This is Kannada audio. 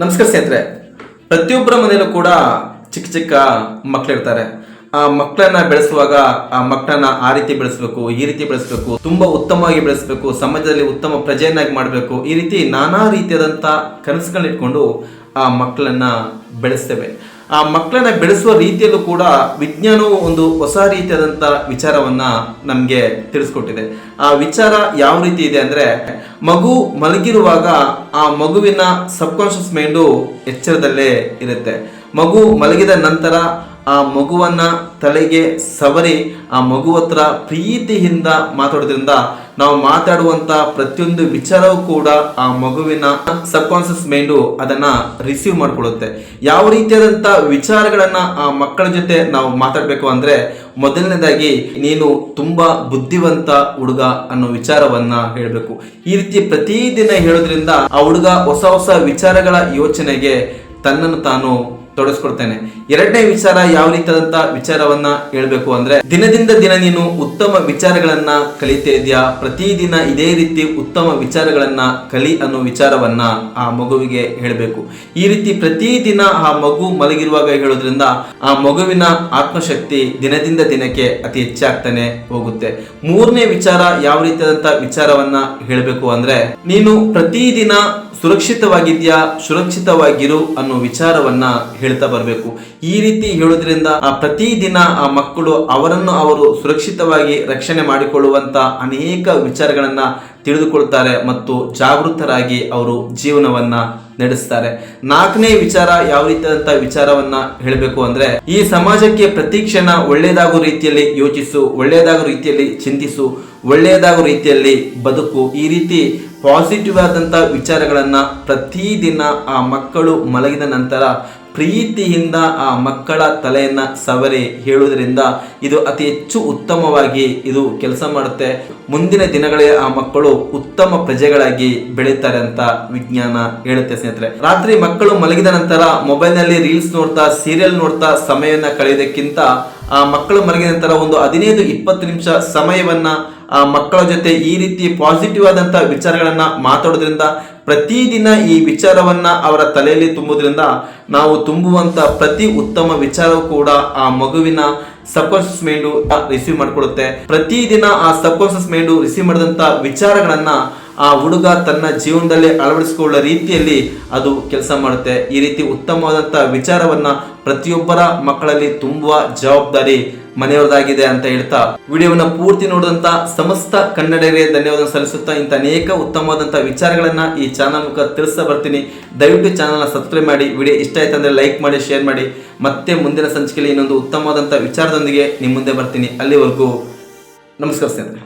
ನಮಸ್ಕಾರ ಸ್ನೇಹಿತರೆ. ಪ್ರತಿಯೊಬ್ಬರ ಮನೆಯಲ್ಲೂ ಕೂಡ ಚಿಕ್ಕ ಚಿಕ್ಕ ಮಕ್ಕಳಿರ್ತಾರೆ ಆ ಮಕ್ಕಳನ್ನ ಬೆಳೆಸುವಾಗ, ಆ ಮಕ್ಕಳನ್ನ ಆ ರೀತಿ ಬೆಳೆಸಬೇಕು, ಈ ರೀತಿ ಬೆಳೆಸಬೇಕು, ತುಂಬಾ ಉತ್ತಮವಾಗಿ ಬೆಳೆಸಬೇಕು, ಸಮಾಜದಲ್ಲಿ ಉತ್ತಮ ಪ್ರಜೆಯನ್ನಾಗಿ ಮಾಡಬೇಕು, ಈ ರೀತಿ ನಾನಾ ರೀತಿಯಾದಂಥ ಕನಸುಗಳನ್ನ ಇಟ್ಕೊಂಡು ಆ ಮಕ್ಕಳನ್ನ ಬೆಳೆಸ್ತೇವೆ. ಆ ಮಕ್ಕಳನ್ನ ಬೆಳೆಸುವ ರೀತಿಯಲ್ಲೂ ಕೂಡ ವಿಜ್ಞಾನವು ಒಂದು ಹೊಸ ರೀತಿಯಾದಂಥ ವಿಚಾರವನ್ನ ನಮಗೆ ತಿಳಿಸ್ಕೊಟ್ಟಿದೆ. ಆ ವಿಚಾರ ಯಾವ ರೀತಿ ಇದೆ ಅಂದ್ರೆ, ಮಗು ಮಲಗಿರುವಾಗ ಆ ಮಗುವಿನ ಸಬ್ಕಾನ್ಷಿಯಸ್ ಮೈಂಡು ಎಚ್ಚರದಲ್ಲೇ ಇರುತ್ತೆ. ಮಗು ಮಲಗಿದ ನಂತರ ಆ ಮಗುವನ್ನ ತಲೆಗೆ ಸವರಿ ಆ ಮಗು ಹತ್ರ ಪ್ರೀತಿಯಿಂದ ಮಾತಾಡೋದ್ರಿಂದ ನಾವು ಮಾತಾಡುವಂತ ಪ್ರತಿಯೊಂದು ವಿಚಾರವೂ ಕೂಡ ಆ ಮಗುವಿನ ಸಬ್ ಕಾನ್ಸಿಯಸ್ ಮೈಂಡು ಅದನ್ನ ರಿಸೀವ್ ಮಾಡಿಕೊಳ್ಳುತ್ತೆ. ಯಾವ ರೀತಿಯಾದಂತ ವಿಚಾರಗಳನ್ನ ಆ ಮಕ್ಕಳ ಜೊತೆ ನಾವು ಮಾತಾಡಬೇಕು ಅಂದ್ರೆ ಮೊದಲನೇದಾಗಿ ನೀನು ತುಂಬಾ ಬುದ್ಧಿವಂತ ಹುಡುಗ ಅನ್ನೋ ವಿಚಾರವನ್ನ ಹೇಳಬೇಕು. ಈ ರೀತಿ ಪ್ರತಿದಿನ ಹೇಳೋದ್ರಿಂದ ಆ ಹುಡುಗ ಹೊಸ ಹೊಸ ವಿಚಾರಗಳ ಯೋಚನೆಗೆ ತನ್ನನ್ನು ತಾನು ತೊಡಸ್ಕೊಡ್ತೇನೆ ಎರಡನೇ ವಿಚಾರ ಯಾವ ರೀತಿಯಾದಂತ ವಿಚಾರವನ್ನ ಹೇಳ್ಬೇಕು ಅಂದ್ರೆ, ದಿನದಿಂದ ದಿನ ನೀನು ಉತ್ತಮ ವಿಚಾರಗಳನ್ನ ಕಲಿತಾ ಇದೆಯಾ? ಪ್ರತಿದಿನ ಇದೇ ರೀತಿ ಉತ್ತಮ ವಿಚಾರಗಳನ್ನ ಕಲಿ ಅನ್ನೋ ವಿಚಾರವನ್ನ ಆ ಮಗುವಿಗೆ ಹೇಳಬೇಕು. ಈ ರೀತಿ ಪ್ರತಿದಿನ ಆ ಮಗು ಮಲಗಿರುವಾಗ ಹೇಳೋದ್ರಿಂದ ಆ ಮಗುವಿನ ಆತ್ಮಶಕ್ತಿ ದಿನದಿಂದ ದಿನಕ್ಕೆ ಅತಿ ಹೆಚ್ಚಾಗ್ತಾನೆ ಹೋಗುತ್ತೆ. ಮೂರನೇ ವಿಚಾರ ಯಾವ ರೀತಿಯಾದಂತ ವಿಚಾರವನ್ನ ಹೇಳಬೇಕು ಅಂದ್ರೆ, ನೀನು ಪ್ರತಿದಿನ ಸುರಕ್ಷಿತವಾಗಿದ್ಯಾ? ಸುರಕ್ಷಿತವಾಗಿರು ಅನ್ನೋ ವಿಚಾರವನ್ನ ಹೇಳ್ತಾ ಬರಬೇಕು. ಈ ರೀತಿ ಹೇಳೋದ್ರಿಂದ ಪ್ರತಿದಿನ ಆ ಮಕ್ಕಳು ಅವರನ್ನು ಅವರು ಸುರಕ್ಷಿತವಾಗಿ ರಕ್ಷಣೆ ಮಾಡಿಕೊಳ್ಳುವಂತ ಅನೇಕ ವಿಚಾರಗಳನ್ನ ತಿಳಿದುಕೊಳ್ತಾರೆ ಮತ್ತು ಜಾಗೃತರಾಗಿ ಅವರು ಜೀವನವನ್ನ ನಡೆಸ್ತಾರೆ. ನಾಲ್ಕನೇ ವಿಚಾರ ಯಾವ ರೀತಿಯಾದಂತಹ ವಿಚಾರವನ್ನ ಹೇಳಬೇಕು ಅಂದ್ರೆ, ಈ ಸಮಾಜಕ್ಕೆ ಪ್ರತಿ ಕ್ಷಣ ರೀತಿಯಲ್ಲಿ ಯೋಚಿಸು ಒಳ್ಳೆಯದಾಗೋ ರೀತಿಯಲ್ಲಿ ಚಿಂತಿಸು ಒಳ್ಳೆಯದಾಗೋ ರೀತಿಯಲ್ಲಿ ಬದುಕು, ಈ ರೀತಿ ಪಾಸಿಟಿವ್ ಆದಂಥ ವಿಚಾರಗಳನ್ನ ಪ್ರತಿದಿನ ಆ ಮಕ್ಕಳು ಮಲಗಿದ ನಂತರ ಪ್ರೀತಿಯಿಂದ ಆ ಮಕ್ಕಳ ತಲೆಯನ್ನ ಸವರಿ ಹೇಳುವುದರಿಂದ ಇದು ಅತಿ ಹೆಚ್ಚು ಉತ್ತಮವಾಗಿ ಇದು ಕೆಲಸ ಮಾಡುತ್ತೆ. ಮುಂದಿನ ದಿನಗಳೇ ಆ ಮಕ್ಕಳು ಉತ್ತಮ ಪ್ರಜೆಗಳಾಗಿ ಬೆಳೀತಾರೆ ಅಂತ ವಿಜ್ಞಾನ ಹೇಳುತ್ತೆ ಸ್ನೇಹಿತರೆ, ರಾತ್ರಿ ಮಕ್ಕಳು ಮಲಗಿದ ನಂತರ ಮೊಬೈಲ್ನಲ್ಲಿ ರೀಲ್ಸ್ ನೋಡ್ತಾ ಸೀರಿಯಲ್ ನೋಡ್ತಾ ಸಮಯವನ್ನ ಕಳೆಯೋದಕ್ಕಿಂತ, ಆ, ಮಕ್ಕಳು ಮಲಗಿದ ನಂತರ ಒಂದು ಹದಿನೈದು, ಇಪ್ಪತ್ತು ನಿಮಿಷ ಸಮಯವನ್ನ, ಆ, ಮಕ್ಕಳ ಜೊತೆ ಈ ರೀತಿ ಪಾಸಿಟಿವ್ ಆದಂತಹ ವಿಚಾರಗಳನ್ನ ಮಾತಾಡೋದ್ರಿಂದ, ಪ್ರತಿದಿನ ಈ ವಿಚಾರವನ್ನ ಅವರ ತಲೆಯಲ್ಲಿ ತುಂಬುವುದರಿಂದ ನಾವು ತುಂಬುವಂತ ಪ್ರತಿ ಉತ್ತಮ ವಿಚಾರವೂ ಕೂಡ ಆ ಮಗುವಿನ ಸಬ್ಕಾನ್ಶಿಯಸ್ ಮೈಂಡು ರಿಸೀವ್ ಮಾಡಿಕೊಡುತ್ತೆ. ಪ್ರತಿದಿನ ಆ ಸಬ್ಕಾನ್ಶಿಯಸ್ ಮೈಂಡು ರಿಸೀವ್ ಮಾಡಿದಂತ ವಿಚಾರಗಳನ್ನ ಆ ಹುಡುಗ ತನ್ನ ಜೀವನದಲ್ಲಿ ಅಳವಡಿಸಿಕೊಳ್ಳುವ ರೀತಿಯಲ್ಲಿ ಅದು ಕೆಲಸ ಮಾಡುತ್ತೆ. ಈ ರೀತಿ ಉತ್ತಮವಾದಂಥ ವಿಚಾರವನ್ನ ಪ್ರತಿಯೊಬ್ಬರ ಮಕ್ಕಳಲ್ಲಿ ತುಂಬುವ ಜವಾಬ್ದಾರಿ ಮನೆಯವರದಾಗಿದೆ ಅಂತ ಹೇಳ್ತಾ ವಿಡಿಯೋವನ್ನ ಪೂರ್ತಿ ನೋಡಿದಂತ ಸಮಸ್ತ ಕನ್ನಡಿಗರಿಗೆ ಧನ್ಯವಾದ ಸಲ್ಲಿಸುತ್ತಾ ಇಂಥ ಅನೇಕ ಉತ್ತಮವಾದಂಥ ವಿಚಾರಗಳನ್ನ ಈ ಚಾನಲ್ ಮುಖ ತಿಳಿಸ್ತಾ ಬರ್ತೀನಿ. ದಯವಿಟ್ಟು ಚಾನಲ್ನ ಸಬ್ಸ್ಕ್ರೈಬ್ ಮಾಡಿ, ವಿಡಿಯೋ ಇಷ್ಟ ಆಯ್ತು ಅಂದ್ರೆ ಲೈಕ್ ಮಾಡಿ, ಶೇರ್ ಮಾಡಿ. ಮತ್ತೆ ಮುಂದಿನ ಸಂಚಿಕೆಯಲ್ಲಿ ಇನ್ನೊಂದು ಉತ್ತಮವಾದಂಥ ವಿಚಾರದೊಂದಿಗೆ ನಿಮ್ಮ ಮುಂದೆ ಬರ್ತೀನಿ. ಅಲ್ಲಿವರೆಗೂ ನಮಸ್ಕಾರ ಸ್ನೇಹಿತರೆ.